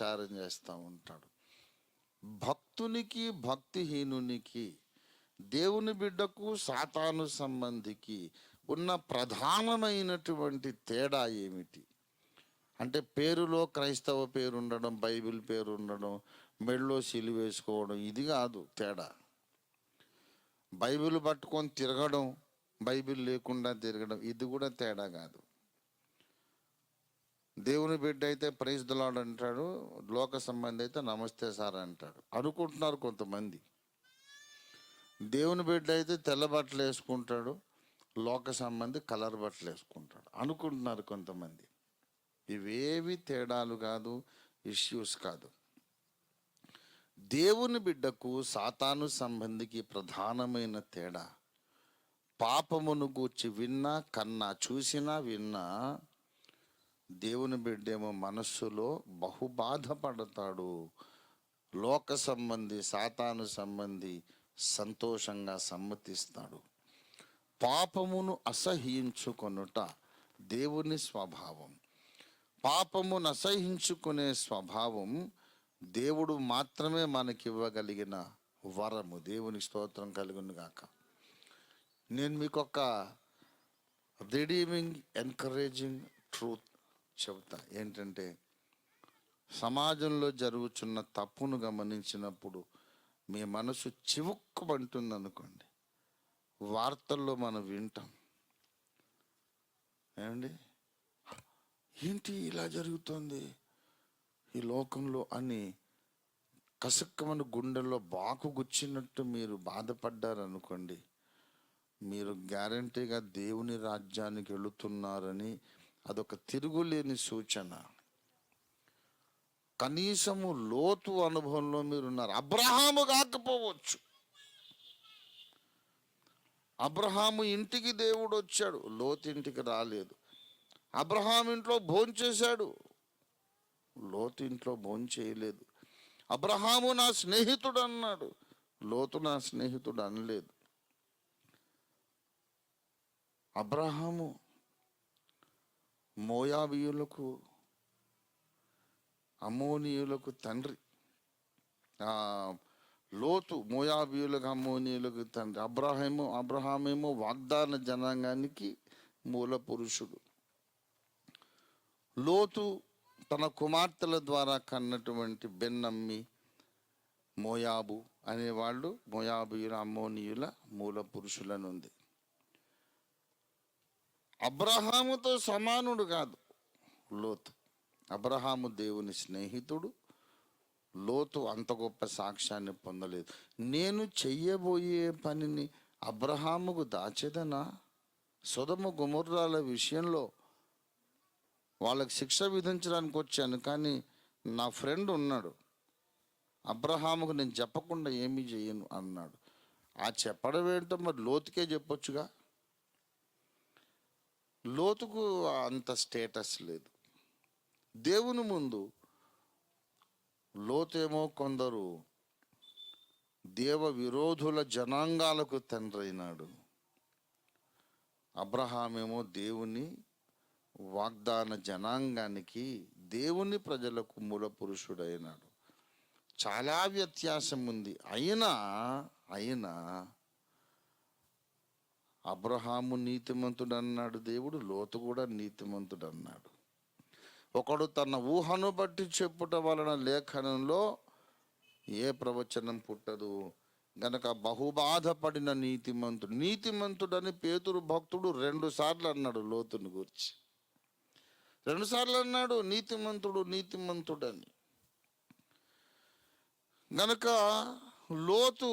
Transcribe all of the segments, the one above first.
ప్రచారం చేస్తూ ఉంటాడు. భక్తునికి భక్తిహీనునికి దేవుని బిడ్డకు సాతాను సంబంధికి ఉన్న ప్రధానమైనటువంటి తేడా ఏమిటి? అంటే పేరులో క్రైస్తవ పేరు ఉండడం బైబిల్ పేరు ఉండడం మెడలో సిలి వేసుకోవడం ఇది కాదు తేడా. బైబిల్ పట్టుకొని తిరగడం బైబిల్ లేకుండా తిరగడం ఇది కూడా తేడా కాదు. దేవుని బిడ్డ అయితే ప్రైజ్ దులాడు అంటాడు లోక సంబంధి అయితే నమస్తే సార్ అంటాడు. అనుకుంటున్నారు కొంతమంది. దేవుని బిడ్డ అయితే తెల్ల బట్టలు వేసుకుంటాడు లోక సంబంధి కలర్ బట్టలు వేసుకుంటాడు. అనుకుంటున్నారు కొంతమంది. ఇవేవి తేడాలు కాదు ఇష్యూస్ కాదు. దేవుని బిడ్డకు సాతాను సంబంధికి ప్రధానమైన తేడా పాపమును గూర్చి విన్నా కన్నా చూసినా విన్నా దేవుని బిడ్డేమో మనస్సులో బహు బాధపడతాడు. లోక సంబంధి సాతాను సంబంధి సంతోషంగా సమ్మతిస్తాడు. పాపమును అసహ్యించుకొనుట దేవుని స్వభావం. పాపమును అసహించుకునే స్వభావం దేవుడు మాత్రమే మనకివ్వగలిగిన వరము. దేవుని స్తోత్రం కలుగును గాక. నేను మీకు ఒక రిడీమింగ్ ఎంకరేజింగ్ ట్రూత్ చెబుతా. ఏంటంటే సమాజంలో జరుగుతున్న తప్పును గమనించినప్పుడు మీ మనసు చివుక్కుమంటుంది అనుకోండి వార్తల్లో మనం వింటాం. ఏమండి? ఏంటి ఇలా జరుగుతోంది? ఈ లోకంలో అని కసక్కమని గుండెల్లో బాకుగుచ్చినట్టు మీరు బాధపడ్డారనుకోండి మీరు గ్యారంటీగా దేవుని రాజ్యానికి వెళుతున్నారని అదొక తిరుగులేని సూచన. కనీసము లోతు అనుభవంలో మీరున్నారు. అబ్రహాము కాకపోవచ్చు. అబ్రహాము ఇంటికి దేవుడు వచ్చాడు. లోతు ఇంటికి రాలేదు. అబ్రహాం ఇంట్లో భోంచేశాడు లోతు ఇంట్లో భోంచేయలేదు అబ్రహాము నా స్నేహితుడు అన్నాడు. లోతు నా స్నేహితుడు అనలేదు. అబ్రహాము మోయాబీయులకు అమోనీయులకు తండ్రి. లోతు మోయాబీయులకు అమోనీయులకు తండ్రి. అబ్రహాము అబ్రహామేమో వాగ్దాన జనాంగానికి మూల పురుషుడు. లోతు తన కుమార్తెల ద్వారా కన్నటువంటి బెన్నమ్మి మోయాబు అనేవాళ్ళు మోయాబీయుల అమ్మోనీయుల మూల పురుషులనుంది. అబ్రహాముతో సమానుడు కాదు. లోతు. అబ్రహాము దేవుని స్నేహితుడు. లోతు అంత గొప్ప సాక్ష్యాన్ని పొందలేదు. నేను చెయ్యబోయే పనిని అబ్రహాముకు దాచేదనా? సుధమ గుమర్రాల విషయంలో వాళ్ళకి శిక్ష విధించడానికి వచ్చాను కానీ నా ఫ్రెండ్ ఉన్నాడు. అబ్రహాముకు నేను చెప్పకుండా ఏమీ చేయను అన్నాడు. ఆ చెప్పడం ఏంటో మరి లోతుకే చెప్పొచ్చుగా? లోతుకు అంత స్టేటస్ లేదు. దేవుని ముందు లోతేమో కొందరు దేవ విరోధుల జనాంగాలకు తండ్రి అయినాడు. అబ్రహామేమో దేవుని వాగ్దాన జనాంగానికి దేవుని ప్రజలకు మూల పురుషుడైనాడు. చాలా వ్యత్యాసం ఉంది. అయినా అయినా అబ్రహాము నీతిమంతుడు అన్నాడు దేవుడు లోతు కూడా నీతిమంతుడు అన్నాడు ఒకడు తన ఊహను బట్టి చెప్పుట వలన లేఖనంలో ఏ ప్రవచనం పుట్టదు. గనక బహుబాధపడిన నీతిమంతుడు నీతిమంతుడని పేతురు భక్తుడు రెండు సార్లు అన్నాడు లోతుని గురించి. రెండు సార్లు అన్నాడు నీతిమంతుడు నీతిమంతుడని. గనక లోతు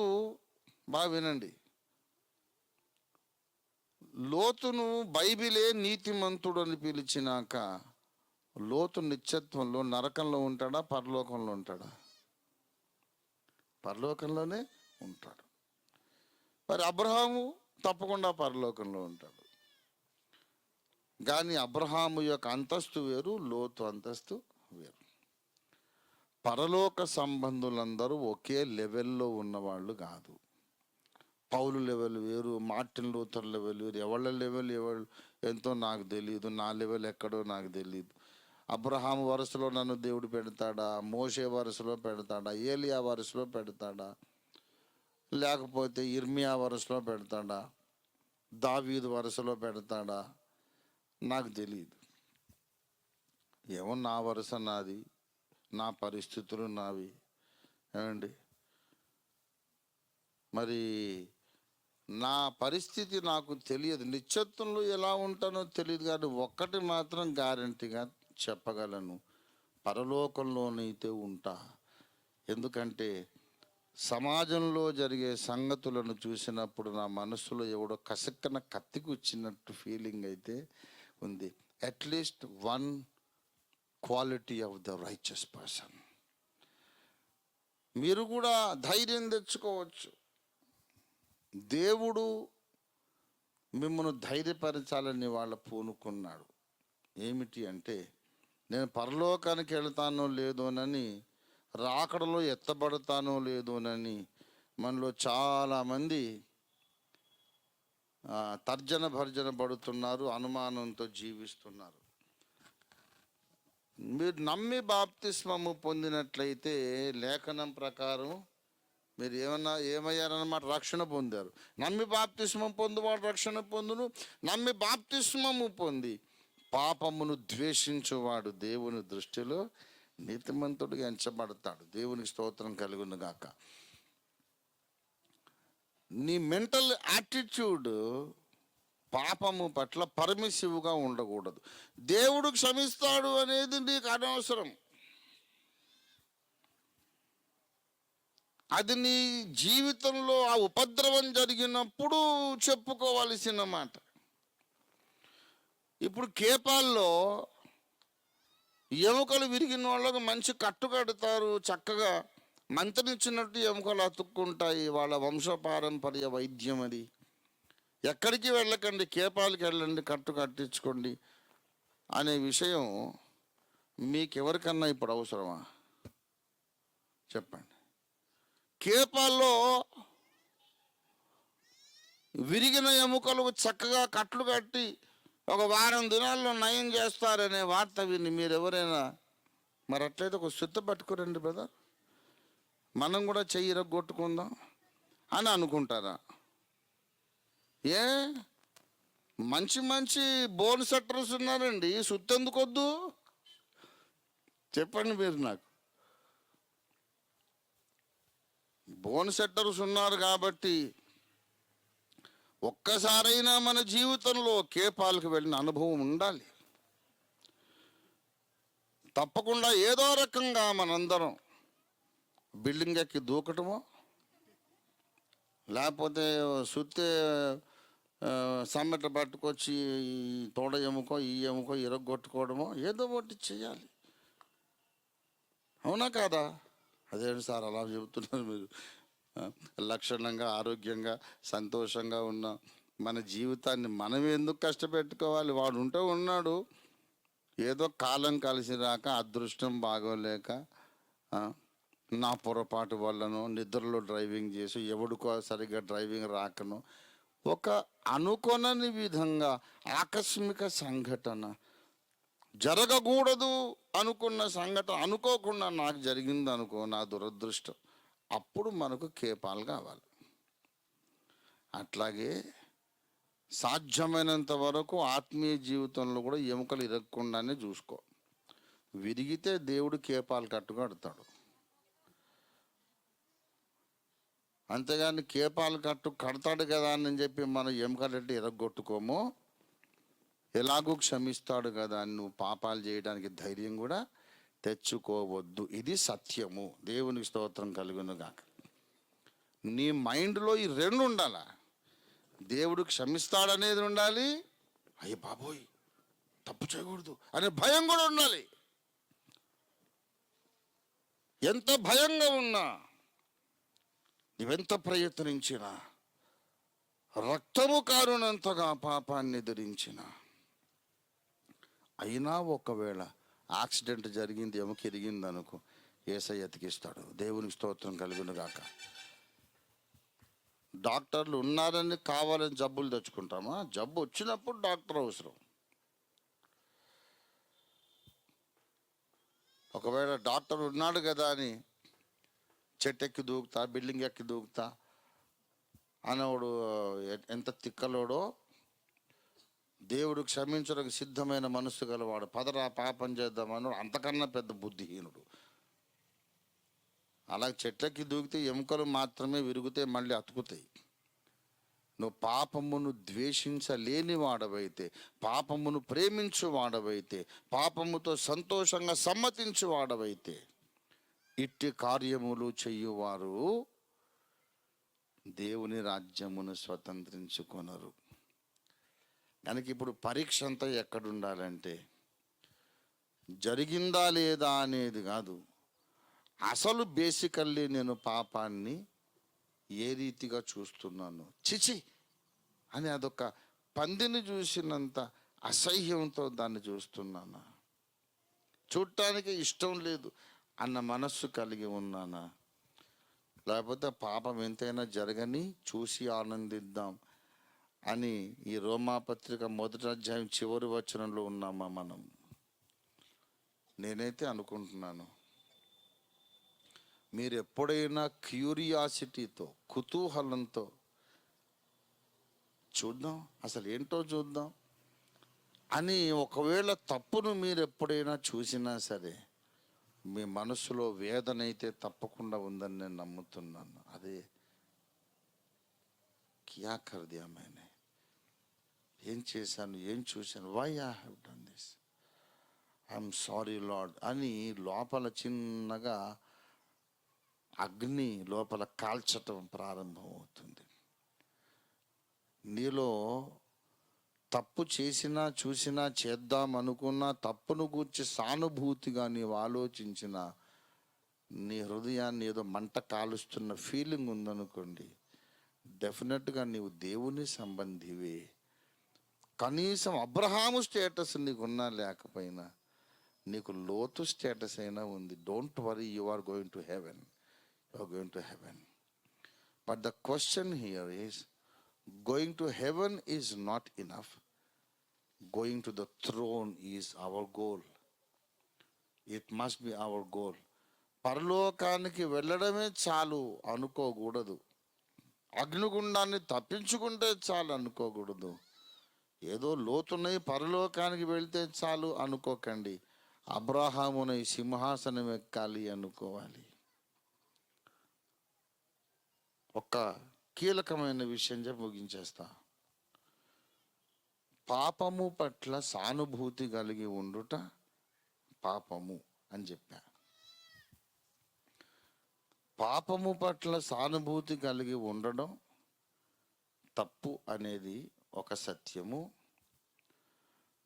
బాగా వినండి లోతును బైబిలే నీతిమంతుడు అని పిలిచినాక లోతు నిత్యత్వంలో నరకంలో ఉంటాడా? పరలోకంలో ఉంటాడా? పరలోకంలోనే ఉంటాడు. మరి అబ్రహాము తప్పకుండా పరలోకంలో ఉంటాడు. కానీ అబ్రహాము యొక్క అంతస్తు వేరు లోతు అంతస్తు వేరు. పరలోక సంబంధులందరూ ఒకే లెవెల్లో ఉన్నవాళ్ళు కాదు. పౌలు లెవెల్ వేరు మార్టిన్ లూథర్ లెవెల్ వేరు. ఎవళ్ళ లెవెల్ ఎవరు ఎంతో నాకు తెలియదు నా లెవెల్ ఎక్కడో నాకు తెలియదు అబ్రహాం వరుసలో నన్ను దేవుడు పెడతాడా? మోషే వరుసలో పెడతాడా? ఏలియా వరుసలో పెడతాడా? లేకపోతే ఇర్మియా వరుసలో పెడతాడా? దావీదు వరుసలో పెడతాడా? నాకు తెలియదు ఏమో నా వరుస నాది నా పరిస్థితులు నావి. ఏమండి? మరి నా పరిస్థితి నాకు తెలియదు. నిశ్చత్వంలో ఎలా ఉంటానో తెలియదు కానీ ఒక్కటి మాత్రం గ్యారంటీగా చెప్పగలను. పరలోకంలోనైతే ఉంటా. ఎందుకంటే సమాజంలో జరిగే సంగతులను చూసినప్పుడు నా మనసులో ఎవడో కసక్కన కత్తికి వచ్చినట్టు ఫీలింగ్ అయితే ఉంది. At least one quality of the righteous person మీరు కూడా ధైర్యం తెచ్చుకోవచ్చు. దేవుడు మిమ్మల్ని ధైర్యపరచాలని వాళ్ళ పూనుకున్నాడు. ఏమిటి అంటే నేను పరలోకానికి వెళ్తానో లేదోనని రాకడలో ఎత్తబడతానో లేదోనని మనలో చాలామంది తర్జన భర్జన పడుతున్నారు అనుమానంతో జీవిస్తున్నారు. మీరు నమ్మి బాప్తిస్మము పొందినట్లయితే లేఖనం ప్రకారం మీరు ఏమన్నా ఏమయ్యారన్నమాట రక్షణ పొందారు. నమ్మి బాప్తిస్మం పొందువాడు రక్షణ పొందును నమ్మి బాప్తిస్మము పొంది పాపమును ద్వేషించువాడు దేవుని దృష్టిలో నీతిమంతుడిగా ఎంచబడతాడు. దేవునికి స్తోత్రం కలిగిన గాక. నీ మెంటల్ యాటిట్యూడ్ పాపము పట్ల పర్మిసివ్గా ఉండకూడదు. దేవుడు క్షమిస్తాడు అనేది నీకు అనవసరం. అది నీ జీవితంలో ఆ ఉపద్రవం జరిగినప్పుడు చెప్పుకోవలసిన మాట. ఇప్పుడు కేపాల్లో ఎముకలు విరిగిన వాళ్ళకు మంచి కట్టు కడతారు చక్కగా మంత్రించినట్టు ఎముకలు అతుక్కుంటాయి వాళ్ళ వంశపారంపర్య వైద్యం అది. ఎక్కడికి వెళ్ళకండి కేపాలకి వెళ్ళండి కట్టు కట్టించుకోండి అనే విషయం మీకెవరికన్నా ఇప్పుడు అవసరమా? చెప్పండి. కేపాల్లో విరిగిన ఎముకలు చక్కగా కట్లు కట్టి ఒక వారం దినాల్లో నయం చేస్తారనే వార్త విని మీరు ఎవరైనా మరి అట్లయితే ఒక శుద్ధ పట్టుకోరండి బ్రదర్. మనం కూడా చెయ్యి కొట్టుకుందాం అని అనుకుంటారా? ఏ? మంచి మంచి బోన్ సెట్టర్స్ ఉన్నారండి. సుత్తెందుకు వద్దు చెప్పండి మీరు నాకు. బోన్ సెట్టర్స్ ఉన్నారు కాబట్టి ఒక్కసారైనా మన జీవితంలో కేపాలకు వెళ్ళిన అనుభవం ఉండాలి. తప్పకుండా ఏదో రకంగా మనందరం బిల్డింగ్ ఎక్కి దూకటమో లేకపోతే సుత్తే సమ్మెట పట్టుకొచ్చి ఈ తోడ ఎముకో ఈ ఎముకో ఇరగొట్టుకోవడమో ఏదో ఒకటి చేయాలి. అవునా కాదా? అదేంటి సార్ అలా చెబుతున్నారు మీరు? లక్షణంగా ఆరోగ్యంగా సంతోషంగా ఉన్న మన జీవితాన్ని మనం ఎందుకు కష్టపెట్టుకోవాలి? వాడు ఉంటే ఉన్నాడు. ఏదో కాలం కలిసి రాక అదృష్టం బాగోలేక నా పొరపాటు వల్లనో నిద్రలో డ్రైవింగ్ చేసి ఎవడికో సరిగ్గా డ్రైవింగ్ రాకనో ఒక అనుకొనని విధంగా ఆకస్మిక సంఘటన జరగకూడదు అనుకున్న సంఘటన అనుకోకుండా నాకు జరిగింది అనుకో నా దురదృష్టం. అప్పుడు మనకు కేపాలు కావాలి. అట్లాగే సాధ్యమైనంత వరకు ఆత్మీయ జీవితంలో కూడా ఎముకలు ఇరగకుండానే చూసుకో. విరిగితే దేవుడు కేపాలు కట్టుకడతాడు అంతేగాని కేపాలు కట్టు కడతాడు కదా అని చెప్పి మనం ఎముకలెట్టి ఇరగొట్టుకోము. ఎలాగూ క్షమిస్తాడు కదా నువ్వు పాపాలు చేయడానికి ధైర్యం కూడా తెచ్చుకోవద్దు. ఇది సత్యము. దేవునికి స్తోత్రం కలుగునుగాక. నీ మైండ్లో ఈ రెండు ఉండాలా? దేవుడు క్షమిస్తాడనేది ఉండాలి. అయ్య బాబోయ్ తప్పు చేయకూడదు అనే భయం కూడా ఉండాలి. ఎంత భయంగా ఉన్నా నువ్వెంత ప్రయత్నించినా రక్తము కారునంతగా పాపాన్ని ఎదిరించినా అయినా ఒకవేళ యాక్సిడెంట్ జరిగింది ఏమో ఎరిగింది అనుకో ఏసై ఎతికిస్తాడు. దేవునికి స్తోత్రం కలుగును గాక. డాక్టర్లు ఉన్నారని కావాలని జబ్బులు తెచ్చుకుంటామా? జబ్బు వచ్చినప్పుడు డాక్టర్ అవసరం. ఒకవేళ డాక్టర్ ఉన్నాడు కదా అని చెట్టెక్కి దూకుతా బిల్డింగ్ ఎక్కి దూకుతా అనేవాడు ఎంత తిక్కలోడో దేవుడు క్షమించడానికి సిద్ధమైన మనస్సు గలవాడు. పదరా పాపం చేద్దామని అంతకన్నా పెద్ద బుద్ధిహీనుడు. అలా చెట్లకి దూకితే ఎముకలు మాత్రమే విరిగితే మళ్ళీ అతుకుతాయి. నువ్వు పాపమును ద్వేషించలేని వాడవైతే పాపమును ప్రేమించు వాడవైతే పాపముతో సంతోషంగా సమ్మతించు వాడవైతే ఇట్టి కార్యములు చెయ్యువారు దేవుని రాజ్యమును స్వతంత్రించుకొనరు. కనుక ఇప్పుడు పరీక్ష అంతా ఎక్కడుండాలంటే జరిగిందా లేదా అనేది కాదు. అసలు బేసికల్లీ నేను పాపాన్ని ఏ రీతిగా చూస్తున్నాను చిచి అని అదొక పందిని చూసినంత అసహ్యంతో దాన్ని చూస్తున్నానా? చూడటానికి ఇష్టం లేదు అన్న మనస్సు కలిగి ఉన్నానా? లేకపోతే పాపం ఎంతైనా జరగని చూసి ఆనందిద్దాం అని ఈ రోమాపత్రిక మొదటి అధ్యాయం చివరి వచనంలో ఉన్నామా మనం? నేనైతే అనుకుంటున్నాను. మీరు ఎప్పుడైనా క్యూరియాసిటీతో కుతూహలంతో చూద్దాం అసలు ఏంటో చూద్దాం అని ఒకవేళ తప్పును మీరు ఎప్పుడైనా చూసినా సరే మీ మనసులో వేదన అయితే తప్పకుండా ఉందని నేను నమ్ముతున్నాను. అదే క్యా కర్ దియా ఏం చేశాను ఏం చూశాను why I have done this I'm sorry Lord అని లోపల చిన్నగా అగ్ని లోపల కాల్చటం ప్రారంభమవుతుంది. నీలో తప్పు చేసినా చూసినా చేద్దాం అనుకున్నా తప్పును గూర్చి సానుభూతిగా నీవు ఆలోచించిన నీ హృదయాన్ని ఏదో మంట కాలుస్తున్న ఫీలింగ్ ఉందనుకోండి డెఫినెట్గా నీవు దేవుని సంబంధివే. కనీసం అబ్రహాము స్టేటస్ నీకున్నా లేకపోయినా నీకు లోతు స్టేటస్ అయినా ఉంది. Don't worry you are going to heaven you are going to heaven but the question here is going to heaven is not enough going to the throne is our goal it must be our goal పరలోకానికి వెళ్ళడమే చాలు అనుకోకూడదు. అగ్నిగుండాన్ని తప్పించుకుంటే చాలు అనుకోకూడదు. ఏదో లోతున్నై పరలోకానికి వెళ్తే చాలు అనుకోకండి. అబ్రాహామునై సింహాసనం ఎక్కాలి అనుకోవాలి. ఒక కీలకమైన విషయం చెప్పి ముగించేస్తా. పాపము పట్ల సానుభూతి కలిగి ఉండుట పాపము అని చెప్పా. పాపము పట్ల సానుభూతి కలిగి ఉండడం తప్పు అనేది ఒక సత్యము.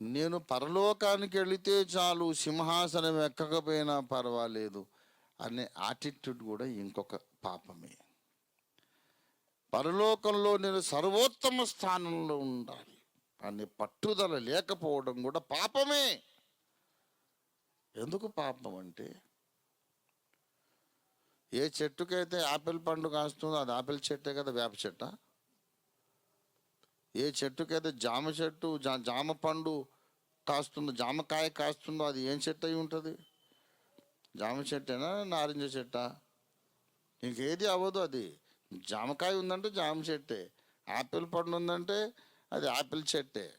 నేను పరలోకానికి వెళితే చాలు సింహాసనం ఎక్కకపోయినా పర్వాలేదు అనే యాటిట్యూడ్ కూడా ఇంకొక పాపమే. పరలోకంలో నేను సర్వోత్తమ స్థానంలో ఉండాలి. అనే పట్టుదల లేకపోవడం కూడా పాపమే. ఎందుకు పాపం అంటే ఏ చెట్టుకైతే ఆపిల్ పండు కాస్తుందో అది ఆపిల్ చెట్టే కదా వేప చెట్ట? ఏ చెట్టుకైతే జామ చెట్టు జా- జామ పండు కాస్తుందో జామకాయ కాస్తుందో అది ఏం చెట్టు అయి ఉంటుంది? జామ చెట్టేనా? నారింజ చెట్ట? ఇంకేది అవ్వదు అది. జామకాయ ఉందంటే జామ చెట్టే. యాపిల్ పండు ఉందంటే అది యాపిల్ చెట్టే.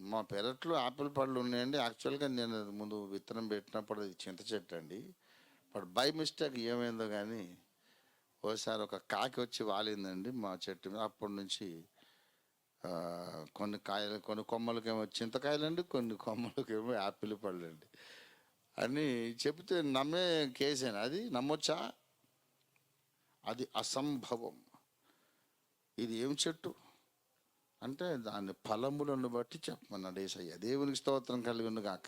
మా పెరట్లో యాపిల్ పళ్ళు ఉన్నాయండి. యాక్చువల్గా నేను అది ముందు విత్తనం పెట్టినప్పుడు అది చింత చెట్టు అండి బట్ బై మిస్టేక్ ఏమైందో కానీ ఓసారి ఒక కాకి వచ్చి వాలిందండి మా చెట్టు మీద. అప్పటి నుంచి కొన్ని కాయలు కొన్ని కొమ్మలకేమో చింతకాయలండి కొన్ని కొమ్మలకేమో యాపిల్ పళ్ళండి. అని చెబితే నమ్మే కేసేనా అది నమ్మొచ్చా? అది అసంభవం. ఇది ఏం చెట్టు? అంటే దాని ఫలములను బట్టి చెప్పమన్నాడు ఏసయ్య. దేవునికి స్తోత్రం కలిగి ఉంది కాక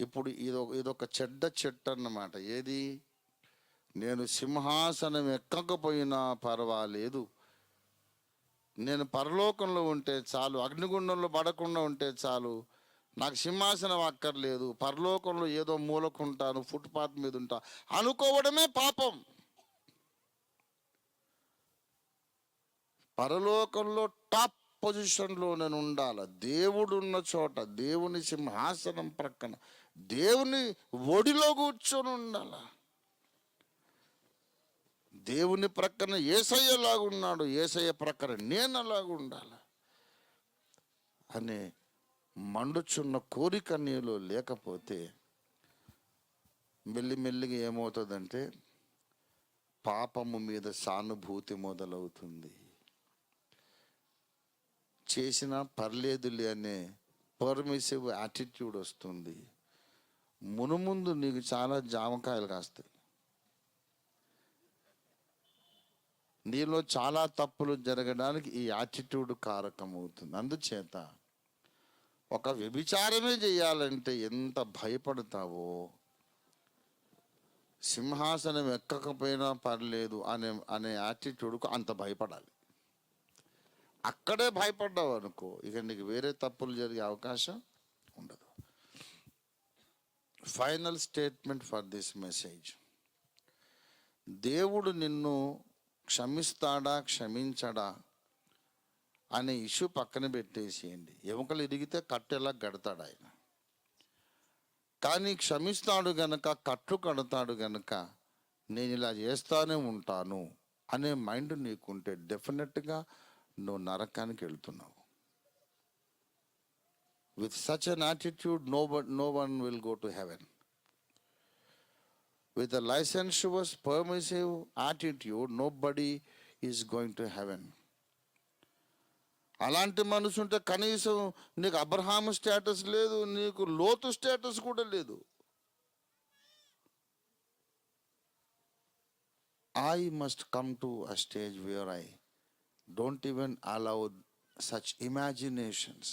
ఇప్పుడు ఇదొక ఇదొక చెడ్డ చెట్టు అన్నమాట. ఏది? నేను సింహాసనం ఎక్కకపోయినా పర్వాలేదు. నేను పరలోకంలో ఉంటే చాలు అగ్నిగుండంలో పడకుండా ఉంటే చాలు. నాకు సింహాసనం అక్కర్లేదు పరలోకంలో ఏదో మూలకుంటాను ఫుట్పాత్ మీద ఉంటా అనుకోవడమే పాపం. పరలోకంలో టాప్ పొజిషన్లో నేను ఉండాలి. దేవుడు ఉన్న చోట దేవుని సింహాసనం ప్రక్కన దేవుని ఒడిలో కూర్చొని ఉండాలా దేవుని ప్రక్కన ఏసయ్యలాగా ఉన్నాడు ఏసయ్య ప్రక్కన నేను అలాగుండాలి అనే మండుచున్న కోరిక నీలో లేకపోతే మెల్లిమెల్లిగా ఏమవుతుందంటే పాపము మీద సానుభూతి మొదలవుతుంది. చేసినా పర్లేదులే అనే పర్మిసివ్ యాటిట్యూడ్ వస్తుంది. మునుముందు నీకు చాలా జామకాయలు కాస్తాయి. నీలో చాలా తప్పులు జరగడానికి ఈ యాటిట్యూడ్ కారకమవుతుంది. అందుచేత ఒక వ్యభిచారమే చేయాలంటే ఎంత భయపడతావో సింహాసనం ఎక్కకపోయినా పర్లేదు అనే అనే యాటిట్యూడ్కు అంత భయపడాలి. అక్కడే భయపడ్డావు అనుకో ఇక నీకు వేరే తప్పులు జరిగే అవకాశం ఉండదు. Final statement for this message దేవుడు నిన్ను క్షమిస్తాడా క్షమించడా అనే ఇష్యూ పక్కన పెట్టేసేయండి. ఎముకలు ఇరిగితే కట్టెలా గడతాడు ఆయన. కానీ క్షమిస్తాడు గనక కట్టు కడతాడు గనక నేను ఇలా చేస్తానే ఉంటాను అనే మైండ్ నీకుంటే డెఫినెట్గా నువ్వు నరకానికి వెళ్తున్నావు. With such an attitude no no one will go to heaven with a licentious, permissive attitude, nobody is going to heaven. అలాంటి మనసు ఉంటే కనీసం నీకు అబ్రహాం స్టేటస్ లేదు నీకు లోతు స్టేటస్ కూడా లేదు I must come to a stage where I don't even allow such imaginations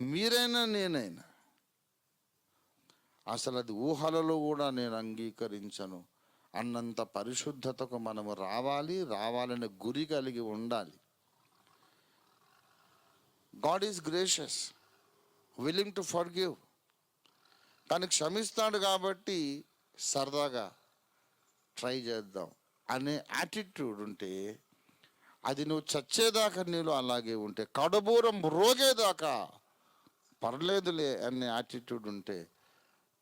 మీరైనా నేనైనా అసలు అది ఊహలలో కూడా నేను అంగీకరించను. అన్నంత పరిశుద్ధతకు మనము రావాలి రావాలనే గురి కలిగి ఉండాలి. God is gracious willing to forgive తను క్షమిస్తాడు కాబట్టి సరదాగా ట్రై చేద్దాం అనే యాటిట్యూడ్ ఉంటే అది నువ్వు చచ్చేదాకా నీలో అలాగే ఉంటే కడబూరం రోగేదాకా పర్లేదులే అనే యాటిట్యూడ్ ఉంటే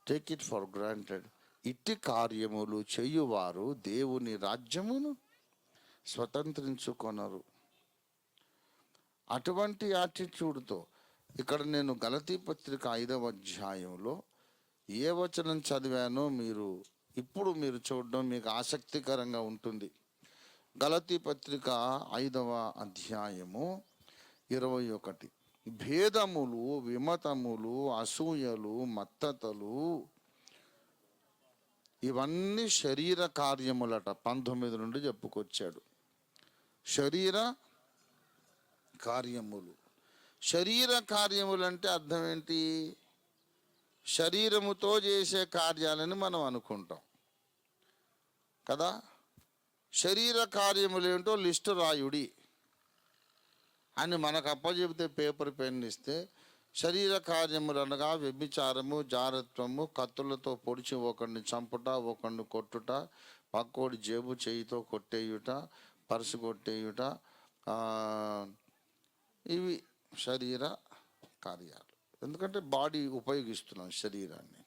టేక్ ఇట్ ఫర్ గ్రాంటెడ్ ఇట్టి కార్యములు చేయువారు దేవుని రాజ్యమును స్వతంత్రించుకొనరు. అటువంటి యాటిట్యూడ్తో ఇక్కడ నేను గలతీ పత్రిక ఐదవ అధ్యాయంలో ఏ వచనం చదివానో మీరు ఇప్పుడు మీరు చూడడం మీకు ఆసక్తికరంగా ఉంటుంది. గలతీ పత్రిక ఐదవ అధ్యాయము ఇరవై ఒకటి. భేదములు విమతములు అసూయలు మత్తతలు ఇవన్నీ శరీర కార్యములట. పంతొమ్మిది నుండి చెప్పుకొచ్చాడు. శరీర కార్యములు. శరీర కార్యములు అంటే అర్థం ఏంటి? శరీరముతో చేసే కార్యాలని మనం అనుకుంటాం. కదా? శరీర కార్యములు ఏంటో లిస్టు రాయుడి. అని మనకు అప్పచెబితే పేపర్ పెన్ ఇస్తే శరీర కార్యములు అనగా వ్యభిచారము జారత్వము కత్తులతో పొడిచి ఒకరిని చంపుట ఒకరిని కొట్టుట పక్కోడి జేబు చేయితో కొట్టేయుట పర్సు కొట్టేయుట ఇవి శరీర కార్యాలు. ఎందుకంటే బాడీ ఉపయోగిస్తున్నాం శరీరాన్ని.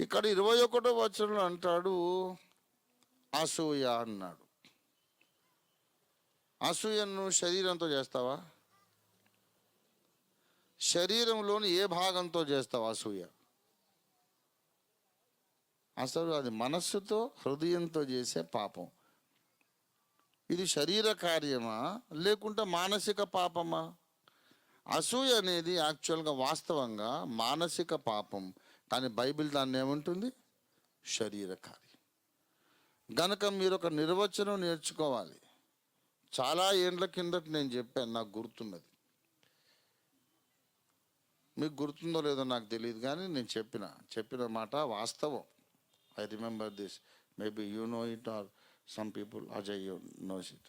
ఇక్కడ ఇరవై ఒకటో వచనంలో అంటాడు అసూయ అన్నాడు. అసూయను శరీరంతో చేస్తావా? శరీరంలోని ఏ భాగంతో చేస్తావా అసూయ? అసలు అది మనస్సుతో హృదయంతో చేసే పాపం. ఇది శరీర కార్యమా? లేకుంటే మానసిక పాపమా? అసూయ అనేది యాక్చువల్గా వాస్తవంగా మానసిక పాపం. కానీ బైబిల్ దాన్ని ఏముంటుంది? శరీర కార్యం. గనక మీరు ఒక నిర్వచనం నేర్చుకోవాలి. చాలా ఏండ్ల కిందట నేను చెప్పాను నాకు గుర్తున్నది. మీకు గుర్తుందో లేదో నాకు తెలియదు కానీ నేను చెప్పిన చెప్పిన మాట వాస్తవం. I remember this. Maybe you know it are some people Ajay you knows it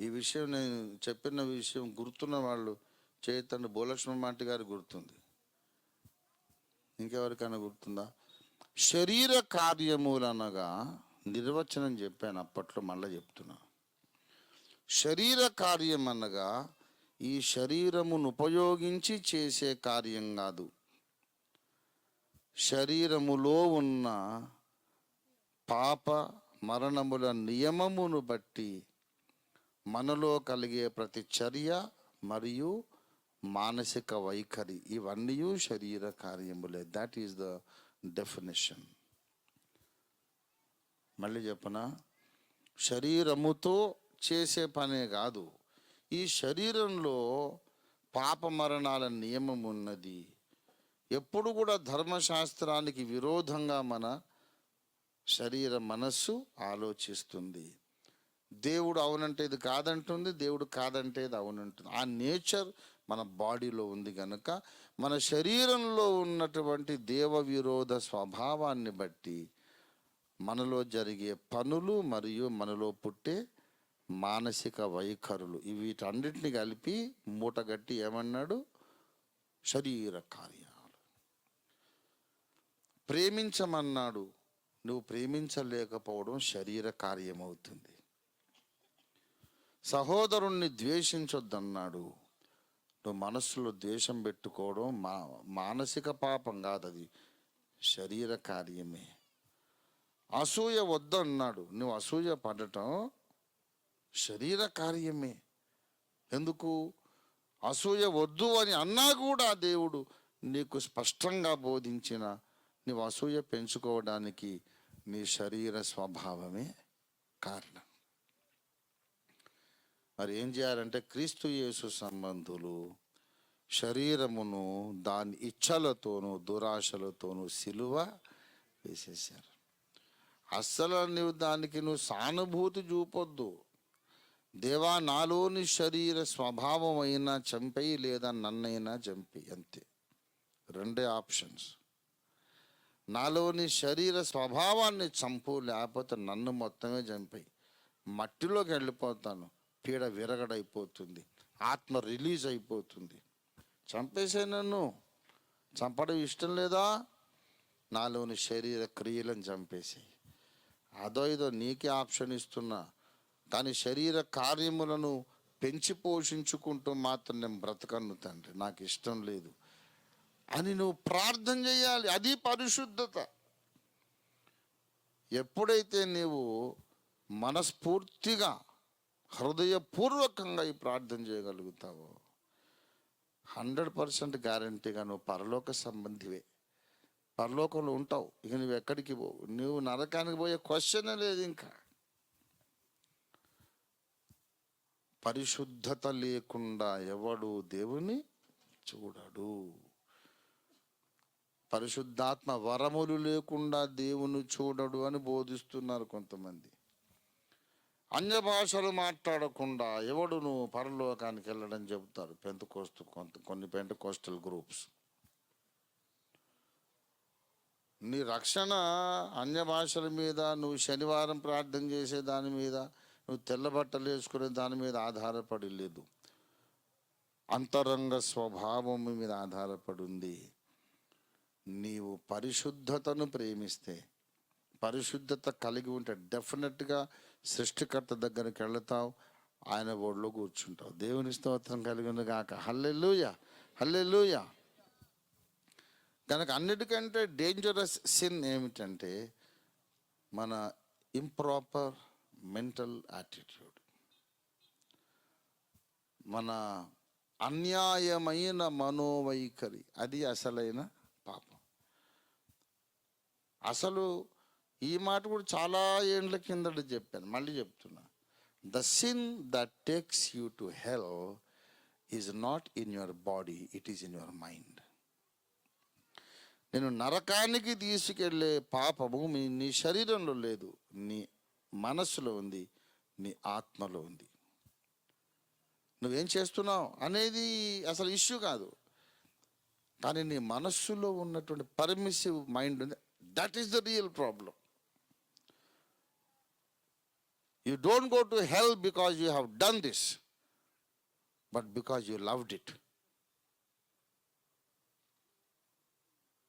ఈ విషయం నేను చెప్పిన విషయం గుర్తున్న వాళ్ళు చేతండి భూలక్ష్మి మాంటి గారు గుర్తుంది. ఇంకెవరికైనా గుర్తుందా? శరీర కార్యములనగా నిర్వచనం చెప్పాను అప్పట్లో మళ్ళీ చెప్తున్నా. శరీర కార్యం అనగా ఈ శరీరమును ఉపయోగించి చేసే కార్యం కాదు. శరీరములో ఉన్న పాప మరణముల నియమమును బట్టి మనలో కలిగే ప్రతి చర్య మరియు మానసిక వైఖరి ఇవన్నీ శరీర కార్యములే. దట్ ఈస్ ద డెఫినేషన్ మళ్ళీ చెప్పనా? శరీరముతో చేసే పనే కాదు. ఈ శరీరంలో పాప మరణాల నియమం ఉన్నది. ఎప్పుడు కూడా ధర్మశాస్త్రానికి విరోధంగా మన శరీర మనస్సు ఆలోచిస్తుంది. దేవుడు అవునంటే ఇది కాదంటుంది దేవుడు కాదంటే ఇది అవునంటుంది. ఆ నేచర్ మన బాడీలో ఉంది కనుక మన శరీరంలో ఉన్నటువంటి దేవ విరోధ స్వభావాన్ని బట్టి మనలో జరిగే పనులు మరియు మనలో పుట్టే మానసిక వైఖరులు వీటన్నిటిని కలిపి మూటగట్టి ఏమన్నాడు? శరీర కార్యాలు. ప్రేమించమన్నాడు. నువ్వు ప్రేమించలేకపోవడం శరీర కార్యమవుతుంది. సహోదరుణ్ణి ద్వేషించొద్దన్నాడు. నువ్వు మనస్సులో ద్వేషం పెట్టుకోవడం మా మానసిక పాపం కాదు అది. శరీర కార్యమే. అసూయ వద్దన్నాడు నువ్వు అసూయ పడటం శరీర కార్యమే. ఎందుకు? అసూయ వద్దు అని అన్నా కూడా దేవుడు నీకు స్పష్టంగా బోధించిన నీవు అసూయ పెంచుకోవడానికి నీ శరీర స్వభావమే కారణం. మరి ఏం చేయాలంటే క్రీస్తు యేసు సంబంధులు శరీరమును దాని ఇచ్చలతోనూ దురాశలతోనూ సిలువ వేసేసారు అస్సలు నువ్వు దానికి నువ్వు సానుభూతి చూపొద్దు. దేవా నాలోని శరీర స్వభావం అయినా చంపేయి లేదా నన్నైనా చంపి అంతే. రెండే ఆప్షన్స్. నాలోని శరీర స్వభావాన్ని చంపు లేకపోతే నన్ను మొత్తమే చంపేయి మట్టిలోకి వెళ్ళిపోతాను. పీడ విరగడైపోతుంది. ఆత్మ రిలీజ్ అయిపోతుంది. చంపేసే నన్ను. చంపడం ఇష్టం లేదా? నాలోని శరీర క్రియలను చంపేసేయి. అదో ఇదో నీకే ఆప్షన్ ఇస్తున్నా. కానీ శరీర కార్యములను పెంచి పోషించుకుంటూ మాత్రం నేను బ్రతకను తండ్రి. నాకు ఇష్టం లేదు. అని నువ్వు ప్రార్థన చేయాలి. అది పరిశుద్ధత. ఎప్పుడైతే నీవు మనస్ఫూర్తిగా హృదయపూర్వకంగా ఈ ప్రార్థన చేయగలుగుతావో. హండ్రెడ్ పర్సెంట్ గ్యారంటీగా నువ్వు పరలోక సంబంధివే. పరలోకంలో ఉంటావు. ఇక నువ్వు ఎక్కడికి పోవు నువ్వు నరకానికి పోయే క్వశ్చనే లేదు ఇంకా. పరిశుద్ధత లేకుండా ఎవడు దేవుని చూడడు. పరిశుద్ధాత్మ వరములు లేకుండా దేవుని చూడడు అని బోధిస్తున్నారు కొంతమంది. అన్య భాషలు మాట్లాడకుండా ఎవడును పరలోకానికి వెళ్ళడం చెబుతారు పెంత కోస్తు కొంత కొన్ని పెంట కోస్టల్ గ్రూప్స్ నీ రక్షణ అన్య భాషల మీద నువ్వు శనివారం ప్రార్థన చేసే దాని మీద నువ్వు తెల్ల బట్టలు వేసుకునే దాని మీద ఆధారపడి లేదు. అంతరంగ స్వభావం మీద ఆధారపడి ఉంది. నీవు పరిశుద్ధతను ప్రేమిస్తే పరిశుద్ధత కలిగి ఉంటే డెఫినెట్గా సృష్టికర్త దగ్గరికి వెళతావు ఆయన ఓడిలో కూర్చుంటావు. దేవుని స్తోత్రం కలిగింది కాక హల్లెలుయ హల్లెలుయ. కనుక అన్నిటికంటే డేంజరస్ సిన్ ఏమిటంటే మన ఇంప్రాపర్ మెంటల్ యాటిట్యూడ్ మన అన్యాయమైన మనోవైఖరి. అది అసలైన పాపం. అసలు ఈ మాట కూడా చాలా ఏండ్ల కిందట చెప్పాను. మళ్ళీ చెప్తున్నా. The sin that takes you to hell is not in your body it is in your mind నేను నరకానికి తీసుకెళ్ళే పాపము మీ నీ శరీరంలో లేదు. నీ మనస్సులో ఉంది నీ ఆత్మలో ఉంది. నువ్వేం చేస్తున్నావు అనేది అసలు ఇష్యూ కాదు. కానీ నీ మనస్సులో ఉన్నటువంటి పర్మిసివ్ మైండ్ ఉంది. That is the real problem you don't go to hell because you have done this but because you loved it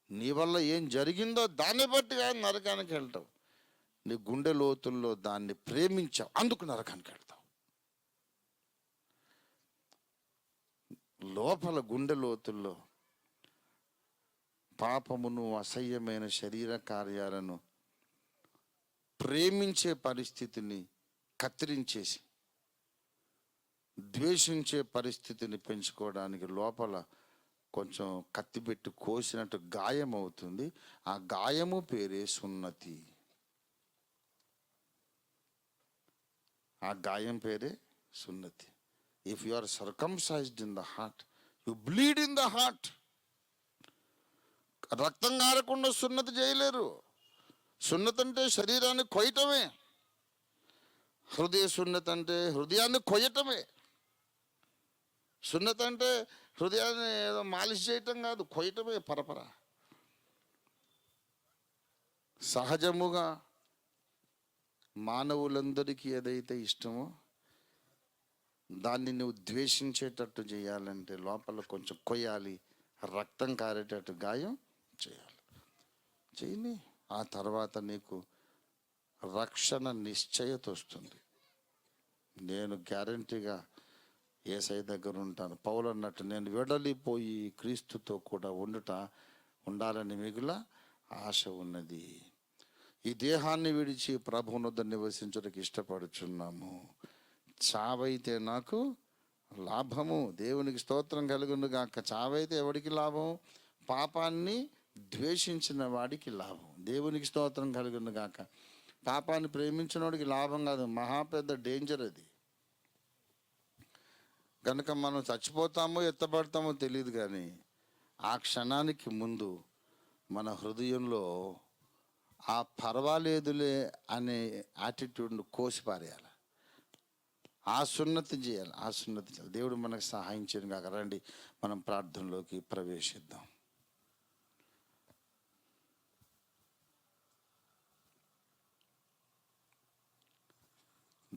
నీ వల్ల ఏం జరిగిందో దాన్ని బట్టి కానీ నరకానికి వెళ్తావు. నీ గుండె లోతుల్లో దాన్ని ప్రేమించావు అందుకు నరకానికి వెళ్తావు. లోపల గుండె లోతుల్లో పాపమును అసహ్యమైన శరీర కార్యాలను ప్రేమించే పరిస్థితిని కత్తిరించేసి ద్వేషించే పరిస్థితిని పెంచుకోవడానికి లోపల కొంచెం కత్తి పెట్టి కోసినట్టు గాయం అవుతుంది. ఆ గాయము పేరే సున్నతి. ఆ గాయం పేరే సున్నతి. If you are circumcised in the heart you bleed in the heart రక్తం కారకుండా సున్నతి చేయలేరు. సున్నతి అంటే శరీరాన్ని కొయ్యటమే. హృదయ సున్నత అంటే హృదయాన్ని కొయ్యటమే. సున్నత అంటే హృదయాన్ని ఏదో మాలిష్ చేయటం కాదు కొయ్యటమే పరపర. సహజముగా మానవులందరికీ ఏదైతే ఇష్టమో దాన్ని నువ్వు ద్వేషించేటట్టు చేయాలంటే లోపల కొంచెం కొయ్యాలి రక్తం కారేటట్టు గాయం చేయాలి. చేయని ఆ తర్వాత నీకు రక్షణ నిశ్చయత వస్తుంది. నేను గ్యారంటీగా ఏసై దగ్గర ఉంటాను. పౌలు అన్నట్టు నేను వెడలిపోయి క్రీస్తుతో కూడా ఉండుట ఉండాలని మిగుల ఆశ ఉన్నది. ఈ దేహాన్ని విడిచి ప్రభునొద్ద నివసించడానికి ఇష్టపడుచున్నాము. చావైతే నాకు లాభము దేవునికి స్తోత్రం కలుగును గాక. చావైతే ఎవడికి లాభం? పాపాన్ని ద్వేషించిన వాడికి లాభం. దేవునికి స్తోత్రం కలుగును గాక. పాపాన్ని ప్రేమించిన వాడికి లాభం కాదు. మహా పెద్ద డేంజర్ అది. కనుక మనం చచ్చిపోతామో ఎత్తపడతామో తెలియదు కానీ ఆ క్షణానికి ముందు మన హృదయంలో ఆ పర్వాలేదులే అనే యాటిట్యూడ్ను కోసిపారేయాలి ఆ సున్నతి చేయాలి. ఆ సున్నతి చేయాలి. దేవుడు మనకు సహాయం చేయడం కాక రండి మనం ప్రార్థనలోకి ప్రవేశిద్దాం.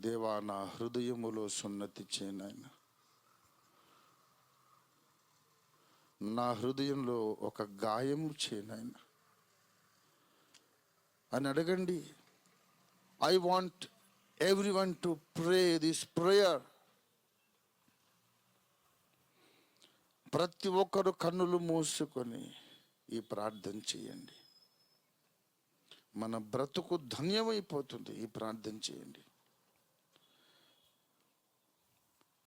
దేవా నా హృదయములో సున్నతి చేయనాయన నా హృదయంలో ఒక గాయము చేయనాయన అని అడగండి. I want everyone to pray this prayer ప్రతి ఒక్కరు కన్నులు మూసుకొని ఈ ప్రార్థన చేయండి. మన బ్రతుకు ధన్యమైపోతుంది. ఈ ప్రార్థన చేయండి.